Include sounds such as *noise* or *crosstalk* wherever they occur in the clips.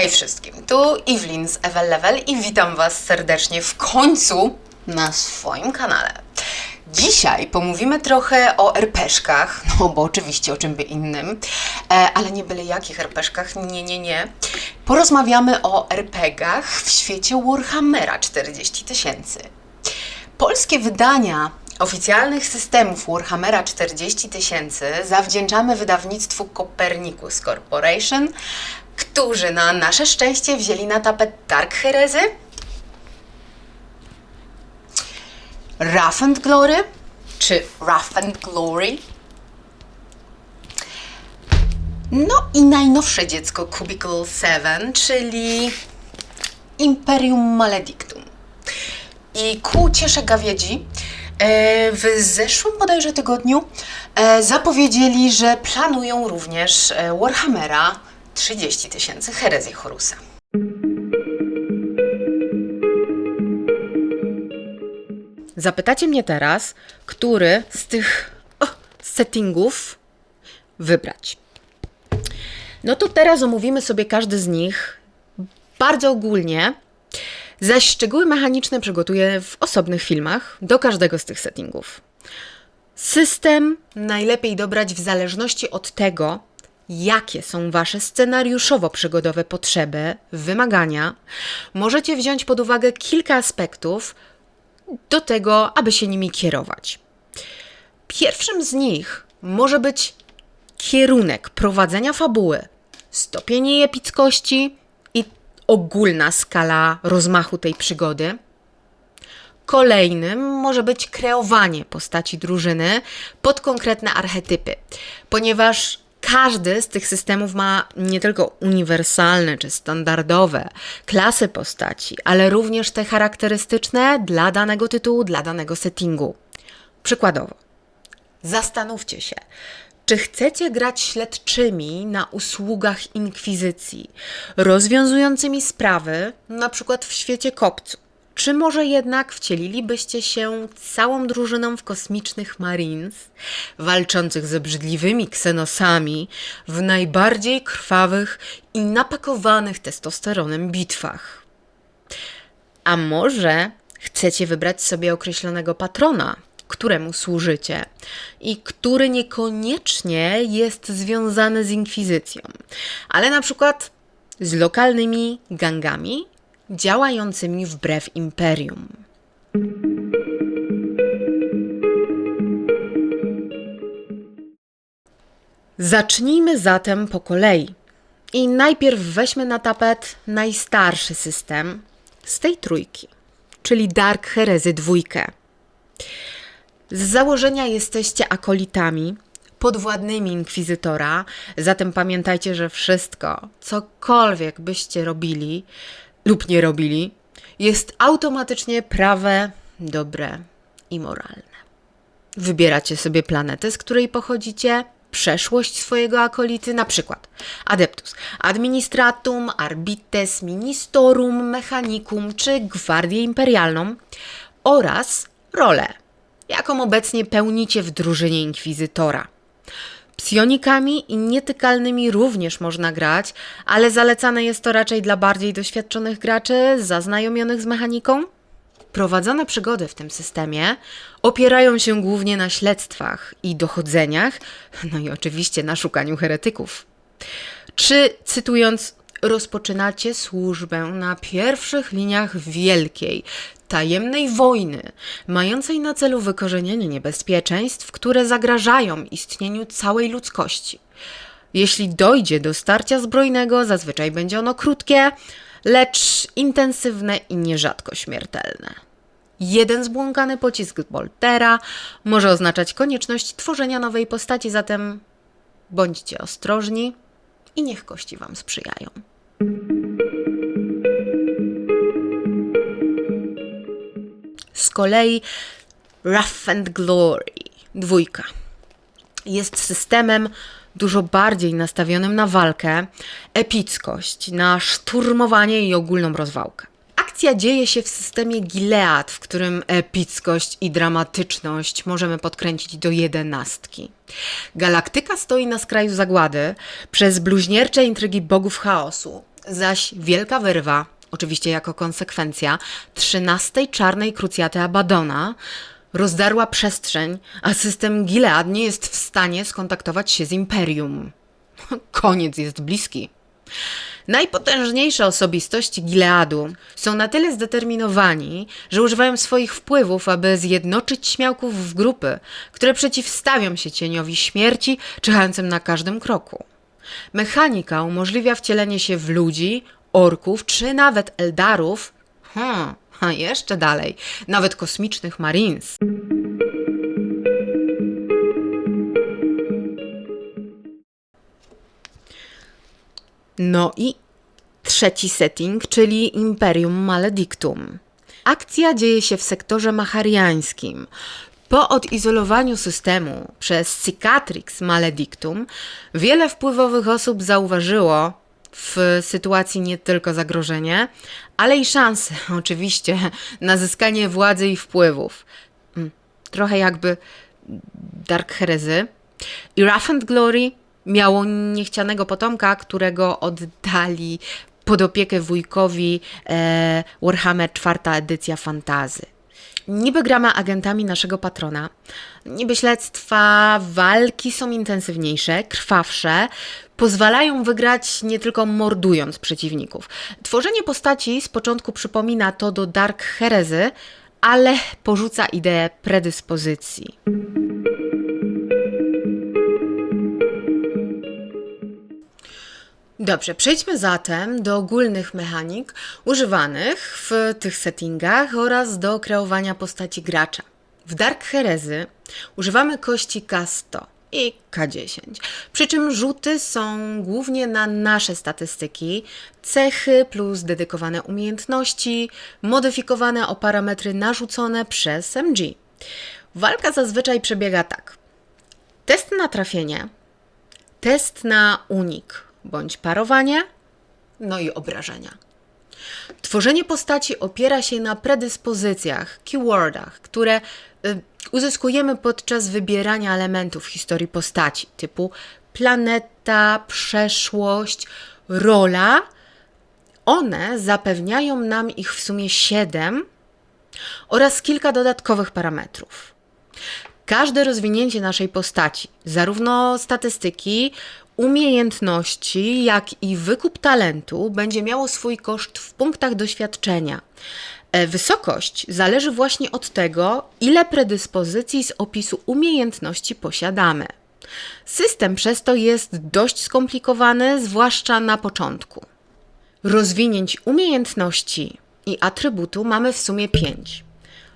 Hej wszystkim, tu Evelyn z Evel Level i witam Was serdecznie w końcu na swoim kanale. Dzisiaj pomówimy trochę o RPszkach, *laughs* no bo oczywiście o czym by innym, e, ale nie byle jakich RPszkach, nie, nie, nie. Porozmawiamy o RPGach w świecie Warhammera 40 tysięcy. Polskie wydania oficjalnych systemów Warhammera 40 tysięcy zawdzięczamy wydawnictwu Copernicus Corporation, którzy na nasze szczęście wzięli na tapet Dark Heresy, Rough and Glory, czy Rough and Glory, no i najnowsze dziecko Cubicle 7, czyli Imperium Maledictum. I ku ciesze gawiedzi, e, w zeszłym bodajże tygodniu e, zapowiedzieli, że planują również e, Warhammera 30 tysięcy herezji Horusa. Zapytacie mnie teraz, który z tych settingów wybrać. No to teraz omówimy sobie każdy z nich bardzo ogólnie, zaś szczegóły mechaniczne przygotuję w osobnych filmach do każdego z tych settingów. System najlepiej dobrać w zależności od tego, jakie są Wasze scenariuszowo-przygodowe potrzeby, wymagania. Możecie wziąć pod uwagę kilka aspektów do tego, aby się nimi kierować. Pierwszym z nich może być kierunek prowadzenia fabuły, stopień jej epickości i ogólna skala rozmachu tej przygody. Kolejnym może być kreowanie postaci drużyny pod konkretne archetypy, ponieważ każdy z tych systemów ma nie tylko uniwersalne czy standardowe klasy postaci, ale również te charakterystyczne dla danego tytułu, dla danego settingu. Przykładowo, zastanówcie się, czy chcecie grać śledczymi na usługach inkwizycji, rozwiązującymi sprawy, na przykład w świecie kopcu? Czy może jednak wcielilibyście się całą drużyną w kosmicznych Marines, walczących z obrzydliwymi ksenosami w najbardziej krwawych i napakowanych testosteronem bitwach? A może chcecie wybrać sobie określonego patrona, któremu służycie i który niekoniecznie jest związany z inkwizycją, ale na przykład z lokalnymi gangami działającymi wbrew imperium. Zacznijmy zatem po kolei. I najpierw weźmy na tapet najstarszy system z tej trójki, czyli Dark Heresy dwójkę. Z założenia jesteście akolitami, podwładnymi inkwizytora, zatem pamiętajcie, że wszystko, cokolwiek byście robili lub nie robili, jest automatycznie prawe, dobre i moralne. Wybieracie sobie planetę, z której pochodzicie, przeszłość swojego akolity, na przykład Adeptus, Administratum, Arbites, Ministerum, Mechanicum czy Gwardię Imperialną oraz rolę, jaką obecnie pełnicie w drużynie Inkwizytora. Psionikami i nietykalnymi również można grać, ale zalecane jest to raczej dla bardziej doświadczonych graczy, zaznajomionych z mechaniką. Prowadzone przygody w tym systemie opierają się głównie na śledztwach i dochodzeniach, no i oczywiście na szukaniu heretyków. Czy, cytując, rozpoczynacie służbę na pierwszych liniach wielkiej, tajemnej wojny, mającej na celu wykorzenienie niebezpieczeństw, które zagrażają istnieniu całej ludzkości. Jeśli dojdzie do starcia zbrojnego, zazwyczaj będzie ono krótkie, lecz intensywne i nierzadko śmiertelne. Jeden zbłąkany pocisk Boltera może oznaczać konieczność tworzenia nowej postaci, zatem bądźcie ostrożni i niech kości Wam sprzyjają. Z kolei Rough and Glory dwójka jest systemem dużo bardziej nastawionym na walkę, epickość, na szturmowanie i ogólną rozwałkę. Akcja dzieje się w systemie Gilead, w którym epickość i dramatyczność możemy podkręcić do jedenastki. Galaktyka stoi na skraju zagłady przez bluźniercze intrygi bogów chaosu, zaś Wielka Wyrwa, oczywiście jako konsekwencja, trzynastej czarnej krucjaty Abadona, rozdarła przestrzeń, a system Gilead nie jest w stanie skontaktować się z Imperium. *laughs* Koniec jest bliski. Najpotężniejsze osobistości Gileadu są na tyle zdeterminowani, że używają swoich wpływów, aby zjednoczyć śmiałków w grupy, które przeciwstawią się cieniowi śmierci, czyhającym na każdym kroku. Mechanika umożliwia wcielenie się w ludzi, orków czy nawet eldarów, hmm, a jeszcze dalej, nawet kosmicznych marines. No i trzeci setting, czyli Imperium Maledictum. Akcja dzieje się w sektorze machariańskim. Po odizolowaniu systemu przez Cicatrix Maledictum, wiele wpływowych osób zauważyło w sytuacji nie tylko zagrożenie, ale i szansę, *laughs* oczywiście, na zyskanie władzy i wpływów. Mm, Trochę jakby Dark Heresy. I Wrath and Glory miało niechcianego potomka, którego oddali pod opiekę wujkowi e, Warhammer czwarta edycja fantazy. Niby gramy agentami naszego patrona, niby śledztwa, walki są intensywniejsze, krwawsze, pozwalają wygrać nie tylko mordując przeciwników. Tworzenie postaci z początku przypomina to do Dark Heresy, ale porzuca ideę predyspozycji. Dobrze, przejdźmy zatem do ogólnych mechanik używanych w tych settingach oraz do kreowania postaci gracza. W Dark Heresy używamy kości K100 i K10, przy czym rzuty są głównie na nasze statystyki, cechy plus dedykowane umiejętności, modyfikowane o parametry narzucone przez MG. Walka zazwyczaj przebiega tak. Test na trafienie, test na unik bądź parowanie, no i obrażenia. Tworzenie postaci opiera się na predyspozycjach, keywordach, które y, uzyskujemy podczas wybierania elementów historii postaci, typu planeta, przeszłość, rola. One zapewniają nam ich w sumie 7 oraz kilka dodatkowych parametrów. Każde rozwinięcie naszej postaci, zarówno statystyki, umiejętności, jak i wykup talentu, będzie miało swój koszt w punktach doświadczenia. E, Wysokość zależy właśnie od tego, ile predyspozycji z opisu umiejętności posiadamy. System przez to jest dość skomplikowany, zwłaszcza na początku. Rozwinięć umiejętności i atrybutu mamy w sumie 5.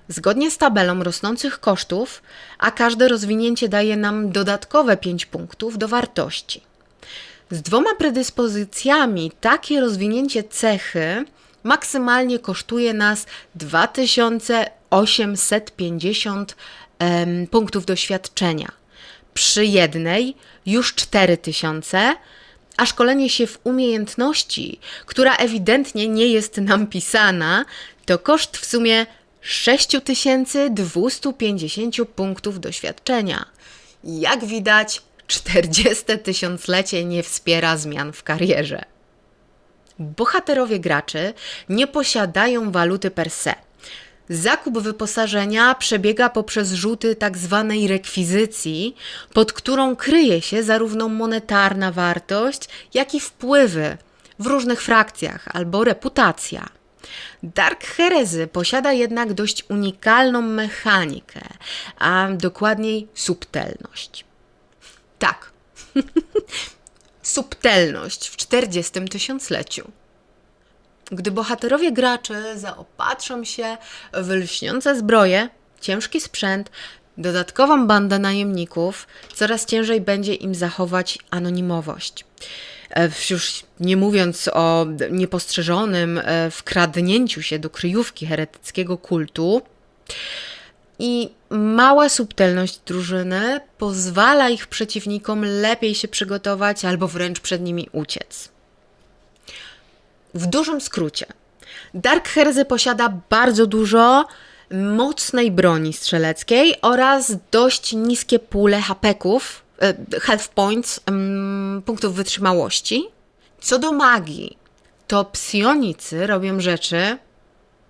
Zgodnie z tabelą rosnących kosztów, a każde rozwinięcie daje nam dodatkowe 5 punktów do wartości. Z dwoma predyspozycjami takie rozwinięcie cechy maksymalnie kosztuje nas 2850 em, punktów doświadczenia. Przy jednej już 4000, a szkolenie się w umiejętności, która ewidentnie nie jest nam pisana, to koszt w sumie 6250 punktów doświadczenia. Jak widać, 40 tysiąclecie nie wspiera zmian w karierze. Bohaterowie graczy nie posiadają waluty per se. Zakup wyposażenia przebiega poprzez rzuty tzw. rekwizycji, pod którą kryje się zarówno monetarna wartość, jak i wpływy w różnych frakcjach albo reputacja. Dark Heresy posiada jednak dość unikalną mechanikę, a dokładniej subtelność. Tak. *laughs* Subtelność w 40 tysiącleciu. Gdy bohaterowie gracze zaopatrzą się w lśniące zbroje, ciężki sprzęt, dodatkową bandę najemników, coraz ciężej będzie im zachować anonimowość. E, Już nie mówiąc o niepostrzeżonym e, wkradnięciu się do kryjówki heretyckiego kultu, i mała subtelność drużyny pozwala ich przeciwnikom lepiej się przygotować albo wręcz przed nimi uciec. W dużym skrócie, Dark Heresy posiada bardzo dużo mocnej broni strzeleckiej oraz dość niskie pule hapeków, health points, punktów wytrzymałości. Co do magii, to psionicy robią rzeczy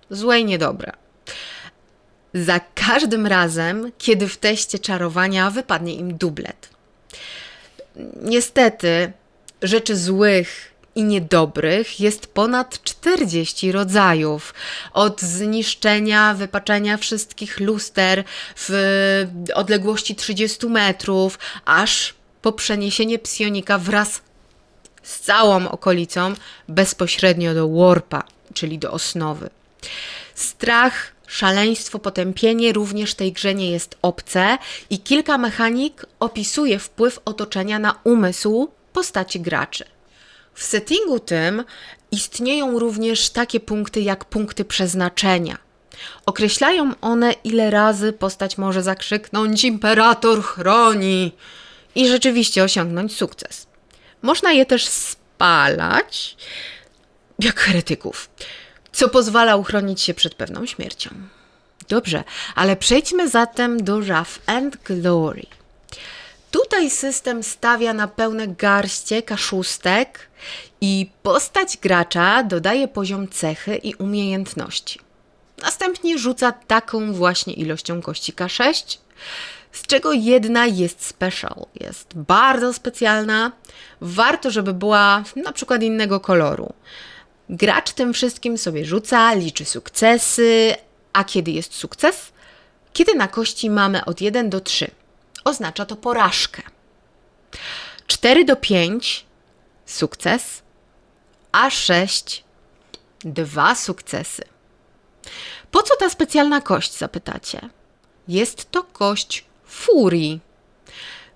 złe i niedobre. Za każdym razem, kiedy w teście czarowania wypadnie im dublet. Niestety, rzeczy złych i niedobrych jest ponad 40 rodzajów. Od zniszczenia, wypaczenia wszystkich luster w odległości 30 metrów, aż po przeniesienie psionika wraz z całą okolicą bezpośrednio do warpa, czyli do osnowy. Strach, szaleństwo, potępienie również tej grze nie jest obce i kilka mechanik opisuje wpływ otoczenia na umysł postaci graczy. W settingu tym istnieją również takie punkty jak punkty przeznaczenia. Określają one, ile razy postać może zakrzyknąć Imperator chroni i rzeczywiście osiągnąć sukces. Można je też spalać, jak heretyków, co pozwala uchronić się przed pewną śmiercią. Dobrze, ale przejdźmy zatem do Wrath and Glory. Tutaj system stawia na pełne garście kaszustek i postać gracza dodaje poziom cechy i umiejętności. Następnie rzuca taką właśnie ilością kości K6, z czego jedna jest special, jest bardzo specjalna. Warto, żeby była na przykład innego koloru. Gracz tym wszystkim sobie rzuca, liczy sukcesy, a kiedy jest sukces? Kiedy na kości mamy od 1 do 3. Oznacza to porażkę. 4 do 5 sukces, a 6 dwa sukcesy. Po co ta specjalna kość, zapytacie? Jest to kość furii.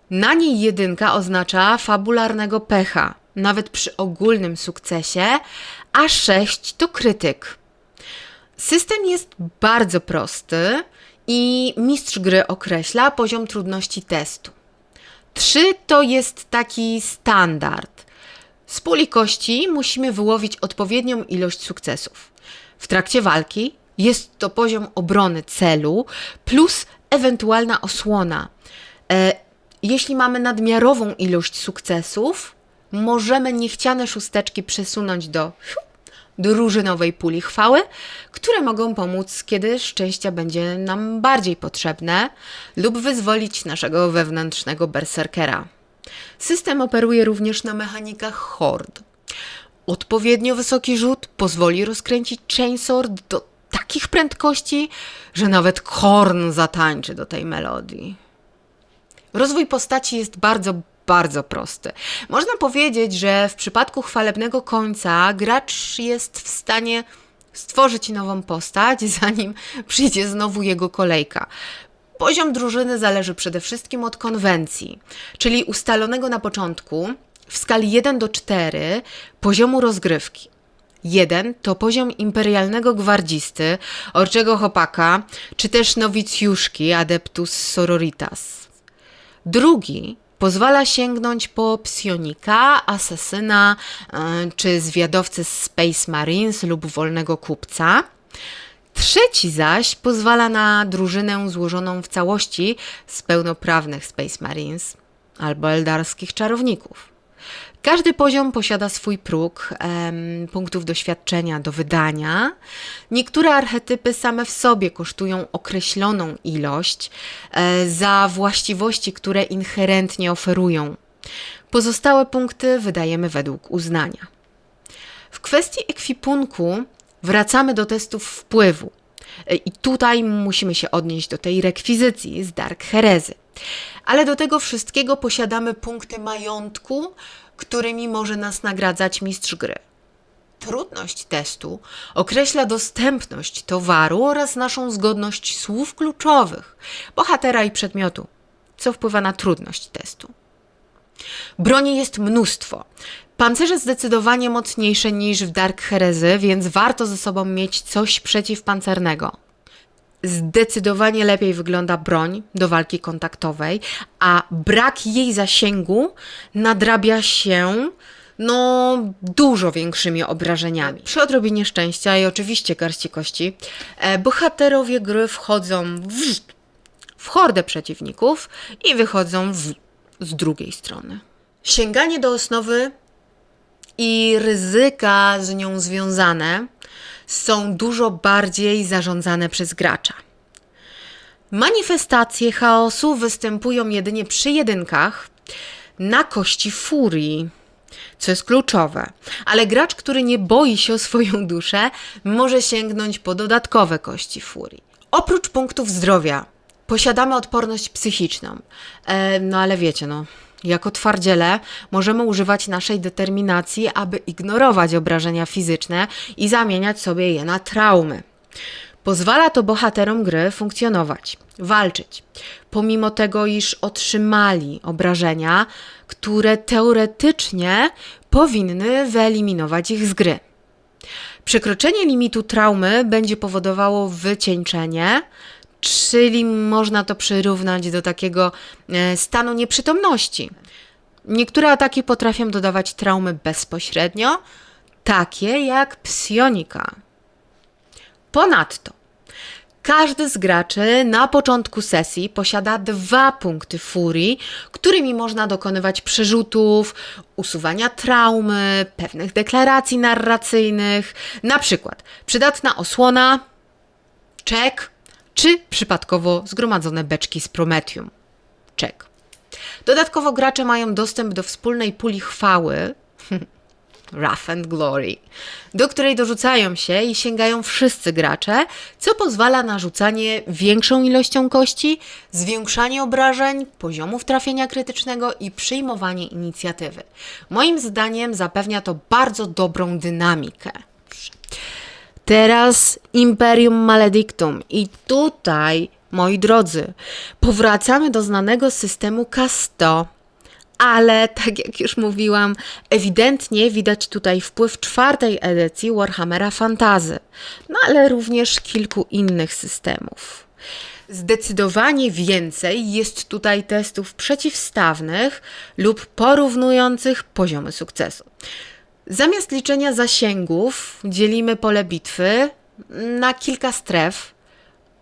Na niej jedynka oznacza fabularnego pecha, nawet przy ogólnym sukcesie, a 6 to krytyk. System jest bardzo prosty i mistrz gry określa poziom trudności testu. 3 to jest taki standard. Z puli kości musimy wyłowić odpowiednią ilość sukcesów. W trakcie walki jest to poziom obrony celu plus ewentualna osłona. E, jeśli mamy nadmiarową ilość sukcesów, możemy niechciane szósteczki przesunąć do drużynowej puli chwały, które mogą pomóc, kiedy szczęścia będzie nam bardziej potrzebne, lub wyzwolić naszego wewnętrznego berserkera. System operuje również na mechanikach hord. Odpowiednio wysoki rzut pozwoli rozkręcić chainsword do takich prędkości, że nawet korn zatańczy do tej melodii. Rozwój postaci jest bardzo, bardzo prosty. Można powiedzieć, że w przypadku chwalebnego końca gracz jest w stanie stworzyć nową postać, *laughs* zanim przyjdzie znowu jego kolejka. Poziom drużyny zależy przede wszystkim od konwencji, czyli ustalonego na początku w skali 1 do 4 poziomu rozgrywki. Jeden to poziom imperialnego gwardzisty, orczego chłopaka, czy też nowicjuszki adeptus sororitas. Drugi pozwala sięgnąć po psionika, asesyna e, czy zwiadowcę z Space Marines lub wolnego kupca. Trzeci zaś pozwala na drużynę złożoną w całości z pełnoprawnych Space Marines albo eldarskich czarowników. Każdy poziom posiada swój próg em, punktów doświadczenia do wydania. Niektóre archetypy same w sobie kosztują określoną ilość e, za właściwości, które inherentnie oferują. Pozostałe punkty wydajemy według uznania. W kwestii ekwipunku wracamy do testów wpływu. E, I tutaj musimy się odnieść do tej rekwizycji z Dark Herezy. Ale do tego wszystkiego posiadamy punkty majątku, którymi może nas nagradzać mistrz gry. Trudność testu określa dostępność towaru oraz naszą zgodność słów kluczowych, bohatera i przedmiotu, co wpływa na trudność testu. Broni jest mnóstwo. Pancerze zdecydowanie mocniejsze niż w Dark Herezy, więc warto ze sobą mieć coś przeciwpancernego. Zdecydowanie lepiej wygląda broń do walki kontaktowej, a brak jej zasięgu nadrabia się no dużo większymi obrażeniami. Przy odrobinie szczęścia i oczywiście garści kości, e, bohaterowie gry wchodzą w, w hordę przeciwników i wychodzą w, z drugiej strony. Sięganie do osnowy i ryzyka z nią związane są dużo bardziej zarządzane przez gracza. Manifestacje chaosu występują jedynie przy jedynkach na kości furii, co jest kluczowe. Ale gracz, który nie boi się o swoją duszę, może sięgnąć po dodatkowe kości furii. Oprócz punktów zdrowia posiadamy odporność psychiczną. E, no ale wiecie, no. Jako twardziele możemy używać naszej determinacji, aby ignorować obrażenia fizyczne i zamieniać sobie je na traumy. Pozwala to bohaterom gry funkcjonować, walczyć, pomimo tego, iż otrzymali obrażenia, które teoretycznie powinny wyeliminować ich z gry. Przekroczenie limitu traumy będzie powodowało wycieńczenie, czyli można to przyrównać do takiego e, stanu nieprzytomności. Niektóre ataki potrafią dodawać traumy bezpośrednio, takie jak psionika. Ponadto, każdy z graczy na początku sesji posiada dwa punkty furii, którymi można dokonywać przerzutów, usuwania traumy, pewnych deklaracji narracyjnych, na przykład przydatna osłona, czek czy przypadkowo zgromadzone beczki z Prometium. Czek. Dodatkowo gracze mają dostęp do wspólnej puli chwały, *laughs* Wrath and Glory, do której dorzucają się i sięgają wszyscy gracze, co pozwala na rzucanie większą ilością kości, zwiększanie obrażeń, poziomów trafienia krytycznego i przyjmowanie inicjatywy. Moim zdaniem zapewnia to bardzo dobrą dynamikę. Teraz Imperium Maledictum. I tutaj, moi drodzy, powracamy do znanego systemu K100. Ale, tak jak już mówiłam, ewidentnie widać tutaj wpływ czwartej edycji Warhammera Fantazy, no ale również kilku innych systemów. Zdecydowanie więcej jest tutaj testów przeciwstawnych lub porównujących poziomy sukcesu. Zamiast liczenia zasięgów, dzielimy pole bitwy na kilka stref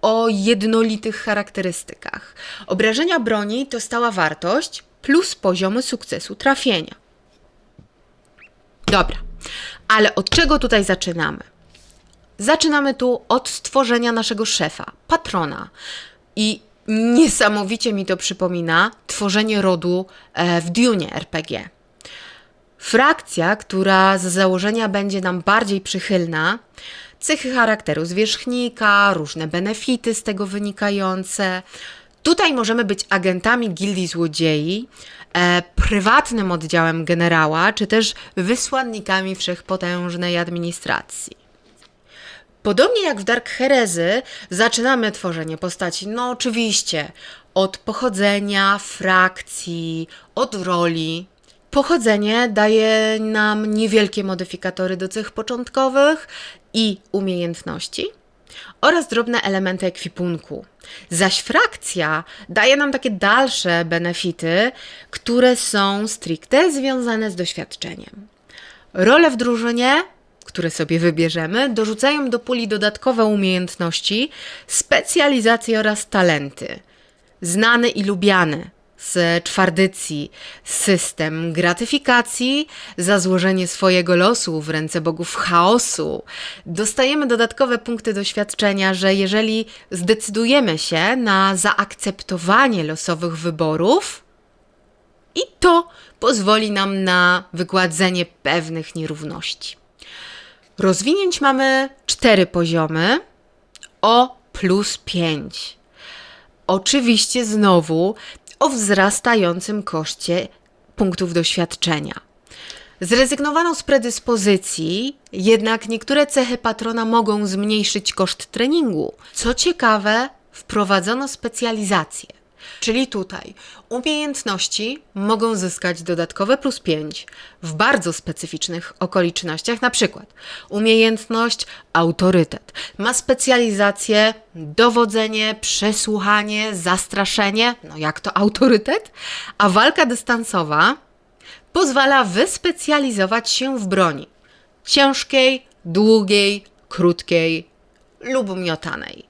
o jednolitych charakterystykach. Obrażenia broni to stała wartość plus poziomy sukcesu trafienia. Dobra, ale od czego tutaj zaczynamy? Zaczynamy tu od stworzenia naszego szefa, patrona. I niesamowicie mi to przypomina tworzenie rodu e, w Dune RPG. Frakcja, która z założenia będzie nam bardziej przychylna, cechy charakteru zwierzchnika, różne benefity z tego wynikające. Tutaj możemy być agentami gildii złodziei, e, prywatnym oddziałem generała, czy też wysłannikami wszechpotężnej administracji. Podobnie jak w Dark Herezy, zaczynamy tworzenie postaci, no oczywiście, od pochodzenia, frakcji, od roli, Pochodzenie daje nam niewielkie modyfikatory do cech początkowych i umiejętności oraz drobne elementy ekwipunku. Zaś frakcja daje nam takie dalsze benefity, które są stricte związane z doświadczeniem. Role w drużynie, które sobie wybierzemy, dorzucają do puli dodatkowe umiejętności, specjalizacje oraz talenty. Znany i lubiany, z czwardycji system gratyfikacji za złożenie swojego losu w ręce bogów chaosu. Dostajemy dodatkowe punkty doświadczenia, że jeżeli zdecydujemy się na zaakceptowanie losowych wyborów, i to pozwoli nam na wygładzenie pewnych nierówności. Rozwinięć mamy cztery poziomy o plus 5. Oczywiście znowu o wzrastającym koszcie punktów doświadczenia. Zrezygnowano z predyspozycji, jednak niektóre cechy patrona mogą zmniejszyć koszt treningu. Co ciekawe, wprowadzono specjalizację. Czyli tutaj umiejętności mogą zyskać dodatkowe plus 5 w bardzo specyficznych okolicznościach, na przykład umiejętność autorytet. Ma specjalizację dowodzenie, przesłuchanie, zastraszenie, no jak to autorytet, a walka dystansowa pozwala wyspecjalizować się w broni ciężkiej, długiej, krótkiej lub miotanej.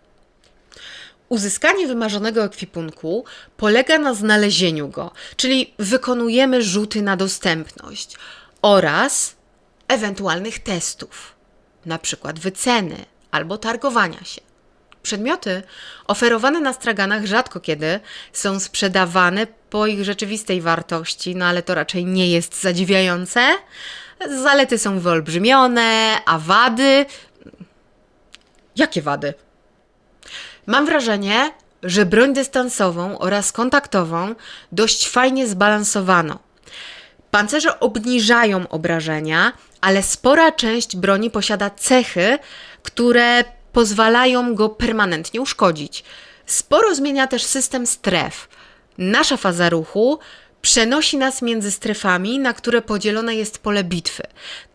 Uzyskanie wymarzonego ekwipunku polega na znalezieniu go, czyli wykonujemy rzuty na dostępność oraz ewentualnych testów, przykład wyceny albo targowania się. Przedmioty oferowane na straganach rzadko kiedy są sprzedawane po ich rzeczywistej wartości, no ale to raczej nie jest zadziwiające. Zalety są wyolbrzymione, a wady. Jakie wady? Mam wrażenie, że broń dystansową oraz kontaktową dość fajnie zbalansowano. Pancerze obniżają obrażenia, ale spora część broni posiada cechy, które pozwalają go permanentnie uszkodzić. Sporo zmienia też system stref. Nasza faza ruchu przenosi nas między strefami, na które podzielone jest pole bitwy.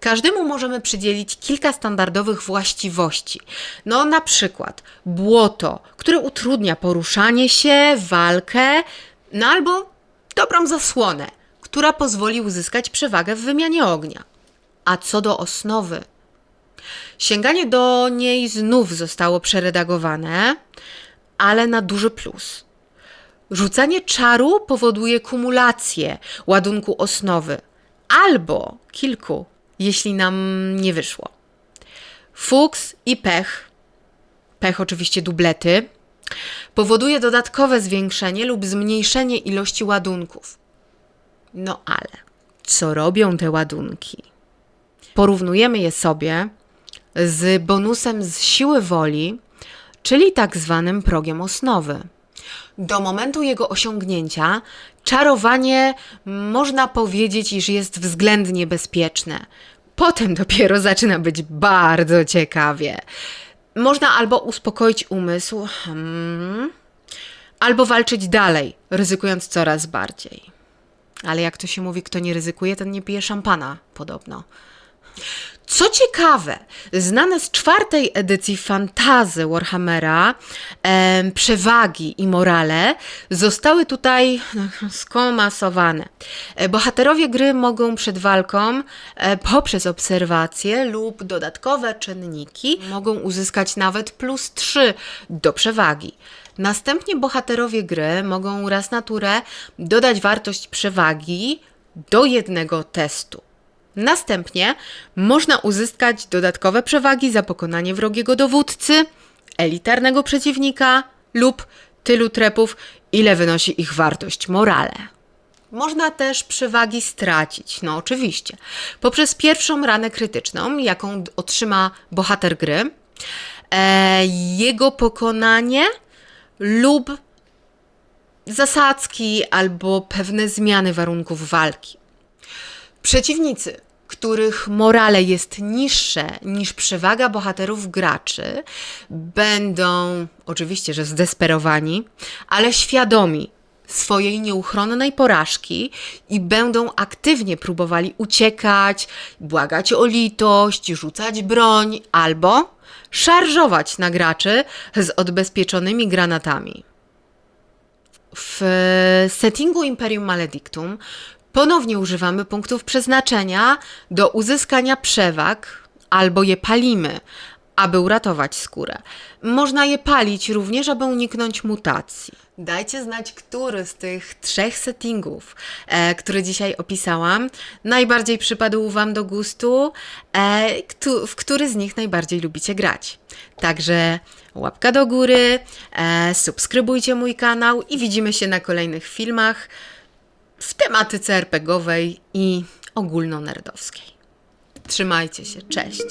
Każdemu możemy przydzielić kilka standardowych właściwości. No, na przykład błoto, które utrudnia poruszanie się, walkę, no albo dobrą zasłonę, która pozwoli uzyskać przewagę w wymianie ognia. A co do osnowy, Sięganie do niej znów zostało przeredagowane, ale na duży plus. Rzucanie czaru powoduje kumulację ładunku osnowy albo kilku, jeśli nam nie wyszło. Fuks i pech, pech oczywiście dublety, powoduje dodatkowe zwiększenie lub zmniejszenie ilości ładunków. No ale co robią te ładunki? Porównujemy je sobie z bonusem z siły woli, czyli tak zwanym progiem osnowy. Do momentu jego osiągnięcia czarowanie można powiedzieć, iż jest względnie bezpieczne. Potem dopiero zaczyna być bardzo ciekawie. Można albo uspokoić umysł, hmm, albo walczyć dalej, ryzykując coraz bardziej. Ale jak to się mówi, kto nie ryzykuje, ten nie pije szampana, podobno. Co ciekawe, znane z czwartej edycji fantazy Warhammera em, przewagi i morale zostały tutaj no, skomasowane. E, Bohaterowie gry mogą przed walką e, poprzez obserwacje lub dodatkowe czynniki mogą uzyskać nawet plus 3 do przewagi. Następnie bohaterowie gry mogą raz na turę dodać wartość przewagi do jednego testu. Następnie można uzyskać dodatkowe przewagi za pokonanie wrogiego dowódcy, elitarnego przeciwnika lub tylu trepów, ile wynosi ich wartość morale. Można też przewagi stracić, no oczywiście, poprzez pierwszą ranę krytyczną, jaką otrzyma bohater gry, e, jego pokonanie lub zasadzki albo pewne zmiany warunków walki. Przeciwnicy, których morale jest niższe niż przewaga bohaterów graczy, będą oczywiście, że zdesperowani, ale świadomi swojej nieuchronnej porażki i będą aktywnie próbowali uciekać, błagać o litość, rzucać broń albo szarżować na graczy z odbezpieczonymi granatami. W settingu Imperium Maledictum ponownie używamy punktów przeznaczenia do uzyskania przewag albo je palimy, aby uratować skórę. Można je palić również, aby uniknąć mutacji. Dajcie znać, który z tych trzech settingów, e, które dzisiaj opisałam, najbardziej przypadł Wam do gustu, e, któ- w który z nich najbardziej lubicie grać. Także łapka do góry, e, subskrybujcie mój kanał i widzimy się na kolejnych filmach w tematyce RPGowej i ogólnonerdowskiej. Trzymajcie się, cześć!